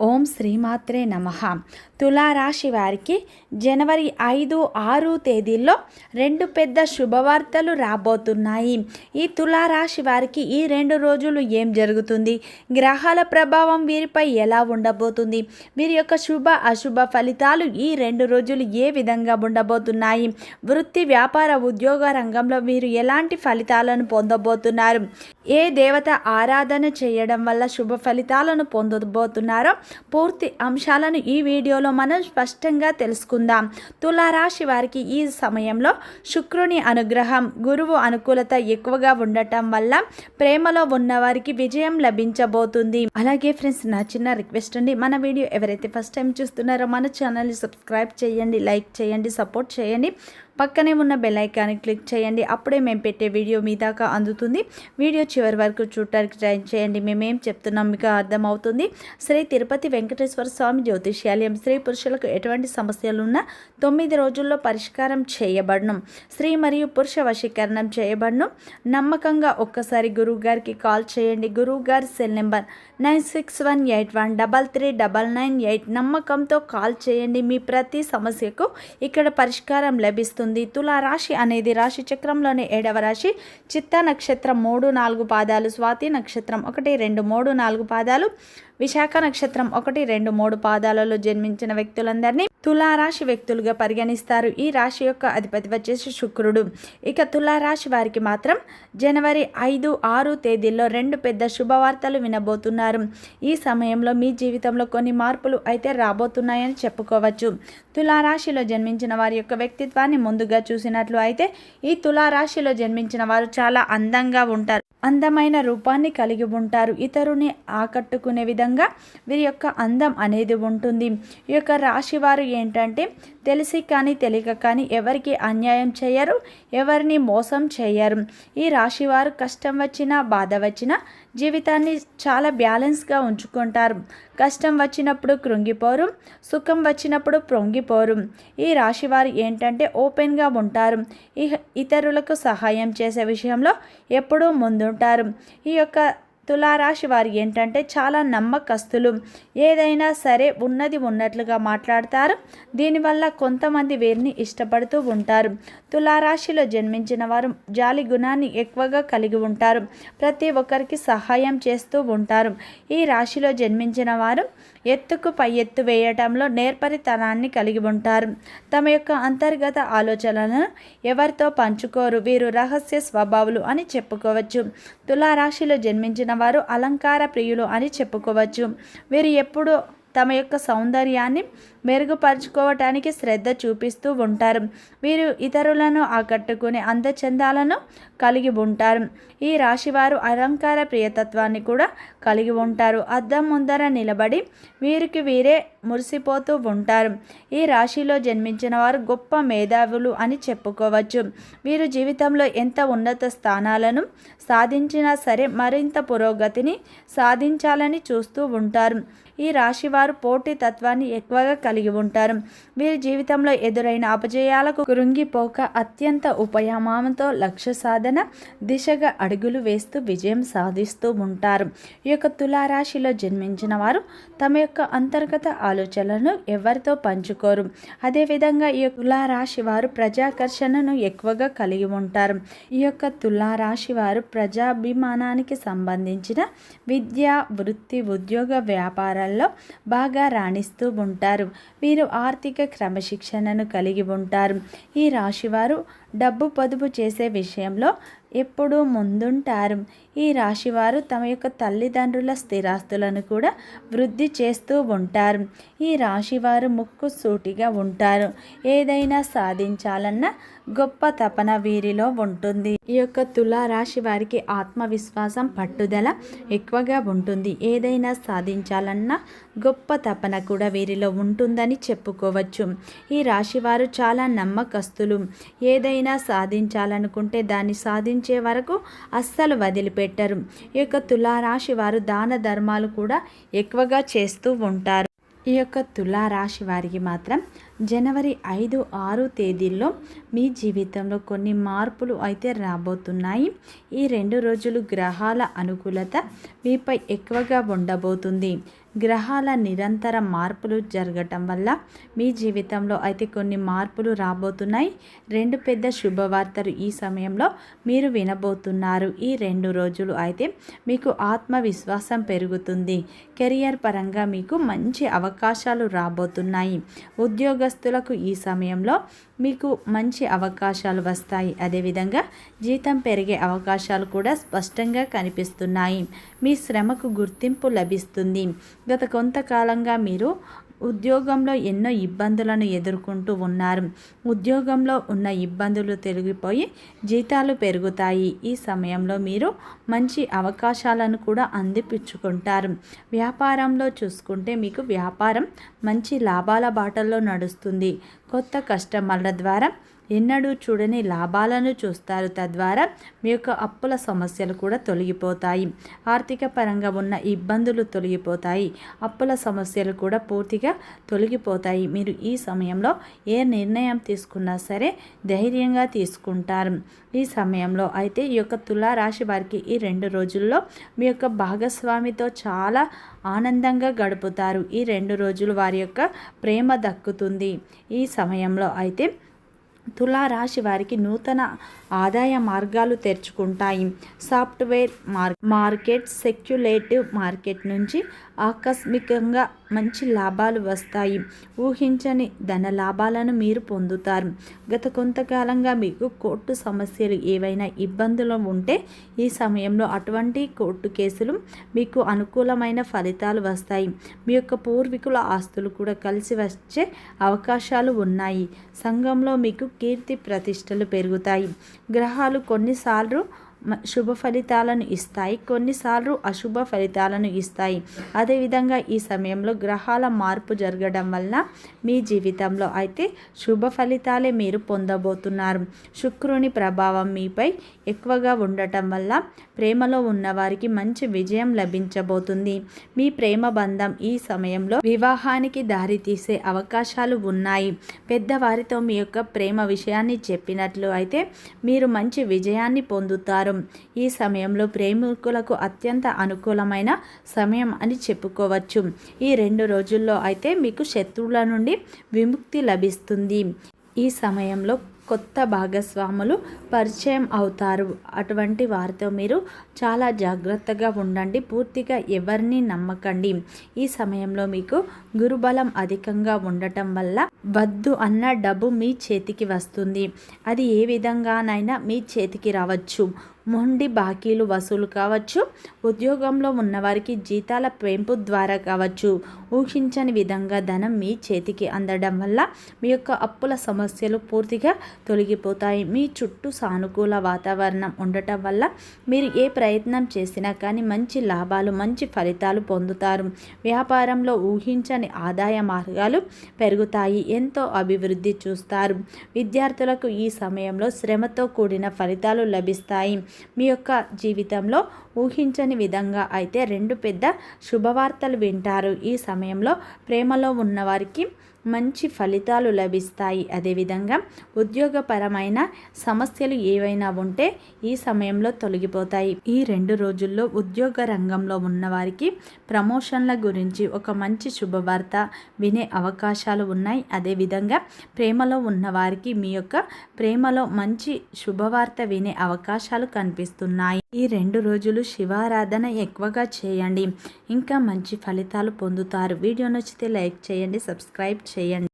ఓం శ్రీమాత్రే నమ. తులారాశి వారికి జనవరి ఐదు ఆరు తేదీల్లో రెండు పెద్ద శుభవార్తలు రాబోతున్నాయి. ఈ తులారాశి వారికి ఈ రెండు రోజులు ఏం జరుగుతుంది? గ్రహాల ప్రభావం వీరిపై ఎలా ఉండబోతుంది? వీరి యొక్క శుభ అశుభ ఫలితాలు ఈ రెండు రోజులు ఏ విధంగా ఉండబోతున్నాయి? వృత్తి వ్యాపార ఉద్యోగ రంగంలో వీరు ఎలాంటి ఫలితాలను పొందబోతున్నారు? ఏ దేవత ఆరాధన చేయడం వల్ల శుభ ఫలితాలను పొందబోతున్నారో పూర్తి అంశాలను ఈ వీడియోలో మనం స్పష్టంగా తెలుసుకుందాం. తులారాశి వారికి ఈ సమయంలో శుక్రుని అనుగ్రహం గురువు అనుకూలత ఎక్కువగా ఉండటం వల్ల ప్రేమలో ఉన్నవారికి విజయం లభించబోతుంది. అలాగే ఫ్రెండ్స్ నా చిన్న రిక్వెస్ట్ అండి. మన వీడియో ఎవరైతే ఫస్ట్ టైం చూస్తున్నారో మన ఛానల్ని సబ్స్క్రైబ్ చేయండి లైక్ చేయండి సపోర్ట్ చేయండి. పక్కనే ఉన్న బెల్ ఐకాన్ని క్లిక్ చేయండి. అప్పుడే మేము పెట్టే వీడియో మీ దాకా అందుతుంది. వీడియో చివరి వరకు చూడటానికి ట్రై చేయండి. మేమేం చెప్తున్నాం మీకు అర్థమవుతుంది. శ్రీ తిరుపతి వెంకటేశ్వర స్వామి జ్యోతిష్యాలయం స్త్రీ పురుషులకు ఎటువంటి సమస్యలున్నా తొమ్మిది రోజుల్లో పరిష్కారం చేయబడను. స్త్రీ మరియు పురుష వశీకరణం చేయబడను. నమ్మకంగా ఒక్కసారి గురువు గారికి కాల్ చేయండి. గురువు గారి cell number nine six one eight one double three double nine eight. నమ్మకంతో కాల్ చేయండి. మీ ప్రతి సమస్యకు ఇక్కడ పరిష్కారం లభిస్తుంది. తులా రాశి అనేది రాశి చక్రంలోని ఏడవ రాశి. చిత్త నక్షత్రం మూడు నాలుగు పాదాలు. స్వాతి నక్షత్రం ఒకటి రెండు మూడు నాలుగు పాదాలు. విశాఖ నక్షత్రం ఒకటి రెండు మూడు పాదాలలో జన్మించిన వ్యక్తులందరినీ తులారాశి వ్యక్తులుగా పరిగణిస్తారు. ఈ రాశి యొక్క అధిపతి వచ్చేసి శుక్రుడు. ఇక తులారాశి వారికి మాత్రం జనవరి ఐదు ఆరు తేదీల్లో రెండు పెద్ద శుభవార్తలు వినబోతున్నారు. ఈ సమయంలో మీ జీవితంలో కొన్ని మార్పులు అయితే రాబోతున్నాయని చెప్పుకోవచ్చు. తులారాశిలో జన్మించిన వారి యొక్క వ్యక్తిత్వాన్ని ముందుగా చూసినట్లు అయితే ఈ తులారాశిలో జన్మించిన వారు చాలా అందంగా ఉంటారు. అందమైన రూపాన్ని కలిగి ఉంటారు. ఇతరుని ఆకట్టుకునే విధంగా వీరి యొక్క అందం అనేది ఉంటుంది. ఈ యొక్క రాశి వారు ఏంటంటే తెలిసి కానీ తెలియక కానీ ఎవరికి అన్యాయం చేయరు ఎవరిని మోసం చేయరు. ఈ రాశి వారు కష్టం వచ్చినా బాధ వచ్చినా జీవితాన్ని చాలా బ్యాలెన్స్గా ఉంచుకుంటారు. కష్టం వచ్చినప్పుడు కృంగిపోరు సుఖం వచ్చినప్పుడు పొంగిపోరు ఈ రాశి వారు ఏంటంటే ఓపెన్గా ఉంటారు. ఈ ఇతరులకు సహాయం చేసే విషయంలో ఎప్పుడూ ముందుంటారు. ఈ యొక్క తులారాశి వారు ఏంటంటే చాలా నమ్మకస్తులు. ఏదైనా సరే ఉన్నది ఉన్నట్లుగా మాట్లాడతారు. దీనివల్ల కొంతమంది వీరిని ఇష్టపడుతూ ఉంటారు. తులారాశిలో జన్మించిన వారు జాలి గుణాన్ని ఎక్కువగా కలిగి ఉంటారు. ప్రతి ఒక్కరికి సహాయం చేస్తూ ఉంటారు. ఈ రాశిలో జన్మించిన వారు ఎత్తుకు పై ఎత్తు వేయటంలో నేర్పరితనాన్ని కలిగి ఉంటారు. తమ యొక్క అంతర్గత ఆలోచనలను ఎవరితో పంచుకోరు వీరు రహస్య స్వభావులు అని చెప్పుకోవచ్చు. తులారాశిలో జన్మించిన వారు అలంకార ప్రియులు అని చెప్పుకోవచ్చు. వీరు ఎప్పుడూ తమ యొక్క సౌందర్యాన్ని మెరుగుపరుచుకోవటానికి శ్రద్ధ చూపిస్తూ ఉంటారు. వీరు ఇతరులను ఆకట్టుకునే అందచందాలను కలిగి ఉంటారు. ఈ రాశివారు అలంకార ప్రియతత్వాన్ని కూడా కలిగి ఉంటారు. అద్దం ముందర నిలబడి వీరికి వీరే మురిసిపోతూ ఉంటారు. ఈ రాశిలో జన్మించిన వారు గొప్ప మేధావులు అని చెప్పుకోవచ్చు. వీరు జీవితంలో ఎంత ఉన్నత స్థానాలను సాధించినా సరే మరింత పురోగతిని సాధించాలని చూస్తూ ఉంటారు. ఈ రాశి వారు పోటీ తత్వాన్ని ఎక్కువగా కలిగి ఉంటారు. వీరి జీవితంలో ఎదురైన అపజయాలకు కృంగిపోక అత్యంత ఉపయమంతో లక్ష్య సాధన దిశగా అడుగులు వేస్తూ విజయం సాధిస్తూ ఉంటారు. ఈ యొక్క తులారాశిలో జన్మించిన వారు తమ యొక్క అంతర్గత ఆలోచనలను ఎవరితో పంచుకోరు. అదేవిధంగా ఈ తులారాశి వారు ప్రజాకర్షణను ఎక్కువగా కలిగి ఉంటారు. ఈ యొక్క తులారాశి వారు ప్రజాభిమానానికి సంబంధించిన విద్య వృత్తి ఉద్యోగ వ్యాపారాల్లో బాగా రాణిస్తూ ఉంటారు. వీరు ఆర్థిక క్రమశిక్షణను కలిగి ఉంటారు. ఈ రాశివారు డబ్బు పొదుపు చేసే విషయంలో ఎప్పుడూ ముందుంటారు. ఈ రాశివారు తమ యొక్క తల్లిదండ్రుల స్థిరాస్తులను కూడా వృద్ధి చేస్తూ ఉంటారు. ఈ రాశివారు ముక్కు సూటిగా ఉంటారు. ఏదైనా సాధించాలన్న గొప్ప తపన వీరిలో ఉంటుంది. ఈ యొక్క తులారాశి వారికి ఆత్మవిశ్వాసం పట్టుదల ఎక్కువగా ఉంటుంది. ఏదైనా సాధించాలన్న గొప్ప తపన కూడా వీరిలో ఉంటుందని చెప్పుకోవచ్చు. ఈ రాశి వారు చాలా నమ్మకస్తులు. ఏదైనా సాధించాలనుకుంటే దాన్ని సాధించే వరకు అస్సలు వదిలిపెట్టరు. ఈ యొక్క తులారాశి వారు దాన ధర్మాలు కూడా ఎక్కువగా చేస్తూ ఉంటారు. ఈ యొక్క తులారాశి వారికి మాత్రం జనవరి ఐదు ఆరు తేదీల్లో మీ జీవితంలో కొన్ని మార్పులు అయితే రాబోతున్నాయి. ఈ రెండు రోజులు గ్రహాల అనుకూలత మీపై ఎక్కువగా ఉండబోతుంది. గ్రహాల నిరంతర మార్పులు జరగటం వల్ల మీ జీవితంలో అయితే కొన్ని మార్పులు రాబోతున్నాయి. రెండు పెద్ద శుభవార్తలు ఈ సమయంలో మీరు వినబోతున్నారు. ఈ రెండు రోజులు అయితే మీకు ఆత్మవిశ్వాసం పెరుగుతుంది. కెరియర్ పరంగా మీకు మంచి అవకాశాలు రాబోతున్నాయి. ఉద్యోగస్తులకు ఈ సమయంలో మీకు మంచి అవకాశాలు వస్తాయి. అదేవిధంగా జీతం పెరిగే అవకాశాలు కూడా స్పష్టంగా కనిపిస్తున్నాయి. మీ శ్రమకు గుర్తింపు లభిస్తుంది. గత కొంతకాలంగా మీరు ఉద్యోగంలో ఎన్నో ఇబ్బందులను ఎదుర్కొంటూ ఉన్నారు. ఉద్యోగంలో ఉన్న ఇబ్బందులు తొలగిపోయి జీతాలు పెరుగుతాయి. ఈ సమయంలో మీరు మంచి అవకాశాలను కూడా అందిపించుకుంటారు వ్యాపారంలో చూసుకుంటే మీకు వ్యాపారం మంచి లాభాల బాటల్లో నడుస్తుంది. కొత్త కస్టమర్ల ద్వారా ఎన్నడూ చూడని లాభాలను చూస్తారు. తద్వారా మీ యొక్క అప్పుల సమస్యలు కూడా తొలగిపోతాయి. ఆర్థిక పరంగా ఉన్న ఇబ్బందులు తొలగిపోతాయి. అప్పుల సమస్యలు కూడా పూర్తిగా తొలగిపోతాయి. మీరు ఈ సమయంలో ఏ నిర్ణయం తీసుకున్నా సరే ధైర్యంగా తీసుకుంటారు. ఈ సమయంలో అయితే ఈ యొక్క తులారాశి వారికి ఈ రెండు రోజుల్లో మీ యొక్క భాగస్వామితో చాలా ఆనందంగా గడుపుతారు. ఈ రెండు రోజులు వారి యొక్క ప్రేమ దక్కుతుంది. ఈ సమయంలో అయితే తులారాశి వారికి నూతన ఆదాయ మార్గాలు తెరుచుకుంటాయి. సాఫ్ట్వేర్ మార్ మార్కెట్ సెక్యులేటివ్ మార్కెట్ నుంచి ఆకస్మికంగా మంచి లాభాలు వస్తాయి. ఊహించని ధన లాభాలను మీరు పొందుతారు. గత కొంతకాలంగా మీకు కోర్టు సమస్యలు ఏవైనా ఇబ్బందులు ఉంటే ఈ సమయంలో అటువంటి కోర్టు కేసులు మీకు అనుకూలమైన ఫలితాలు వస్తాయి. మీ యొక్క పూర్వీకుల ఆస్తులు కూడా కలిసి వచ్చే అవకాశాలు ఉన్నాయి. సంఘంలో మీకు కీర్తి ప్రతిష్టలు పెరుగుతాయి. గ్రహాలు కొన్నిసార్లు శుభ ఫలితాలను ఇస్తాయి. కొన్నిసార్లు అశుభ ఫలితాలను ఇస్తాయి. అదేవిధంగా ఈ సమయంలో గ్రహాల మార్పు జరగడం వల్ల మీ జీవితంలో అయితే శుభ ఫలితాలే మీరు పొందబోతున్నారు. శుక్రుని ప్రభావం మీపై ఎక్కువగా ఉండటం వల్ల ప్రేమలో ఉన్నవారికి మంచి విజయం లభించబోతుంది. మీ ప్రేమ బంధం ఈ సమయంలో వివాహానికి దారితీసే అవకాశాలు ఉన్నాయి. పెద్దవారితో మీ యొక్క ప్రేమ విషయాన్ని చెప్పినట్లు అయితే మీరు మంచి విజయాన్ని పొందుతారు. ఈ సమయంలో ప్రేమికులకు అత్యంత అనుకూలమైన సమయం అని చెప్పుకోవచ్చు. ఈ రెండు రోజుల్లో అయితే మీకు శత్రువుల నుండి విముక్తి లభిస్తుంది. ఈ సమయంలో కొత్త భాగస్వాములు పరిచయం అవుతారు. అటువంటి వారితో మీరు చాలా జాగ్రత్తగా ఉండండి. పూర్తిగా ఎవరిని నమ్మకండి. ఈ సమయంలో మీకు గురుబలం అధికంగా ఉండటం వల్ల వద్దు అన్న డబ్బు మీ చేతికి వస్తుంది. అది ఏ విధంగానైనా మీ చేతికి రావచ్చు. మొండి బాకీలు వసూలు కావచ్చు ఉద్యోగంలో ఉన్నవారికి జీతాల పెంపు ద్వారా కావచ్చు. ఊహించని విధంగా ధనం మీ చేతికి అందడం వల్ల మీ యొక్క అప్పుల సమస్యలు పూర్తిగా తొలగిపోతాయి. మీ చుట్టూ సానుకూల వాతావరణం ఉండటం వల్ల మీరు ఏ ప్రయత్నం చేసినా కానీ మంచి లాభాలు మంచి ఫలితాలు పొందుతారు. వ్యాపారంలో ఊహించని ఆదాయ మార్గాలు పెరుగుతాయి. ఎంతో అభివృద్ధి చూస్తారు. విద్యార్థులకు ఈ సమయంలో శ్రమతో కూడిన ఫలితాలు లభిస్తాయి. మీ యొక్క జీవితంలో ఊహించని విధంగా అయితే రెండు పెద్ద శుభవార్తలు వింటారు. ఈ సమయంలో ప్రేమలో ఉన్నవారికి మంచి ఫలితాలు లభిస్తాయి. అదేవిధంగా ఉద్యోగపరమైన సమస్యలు ఏవైనా ఉంటే ఈ సమయంలో తొలగిపోతాయి. ఈ రెండు రోజుల్లో ఉద్యోగ రంగంలో ఉన్నవారికి ప్రమోషన్ల గురించి ఒక మంచి శుభవార్త వినే అవకాశాలు ఉన్నాయి. అదేవిధంగా ప్రేమలో ఉన్నవారికి మీ యొక్క ప్రేమలో మంచి శుభవార్త వినే అవకాశాలు కనిపిస్తున్నాయి. ఈ రెండు రోజులు శివారాధన ఎక్కువగా చేయండి. ఇంకా మంచి ఫలితాలు పొందుతారు. వీడియో నచ్చితే లైక్ చేయండి సబ్స్క్రైబ్ చేయండి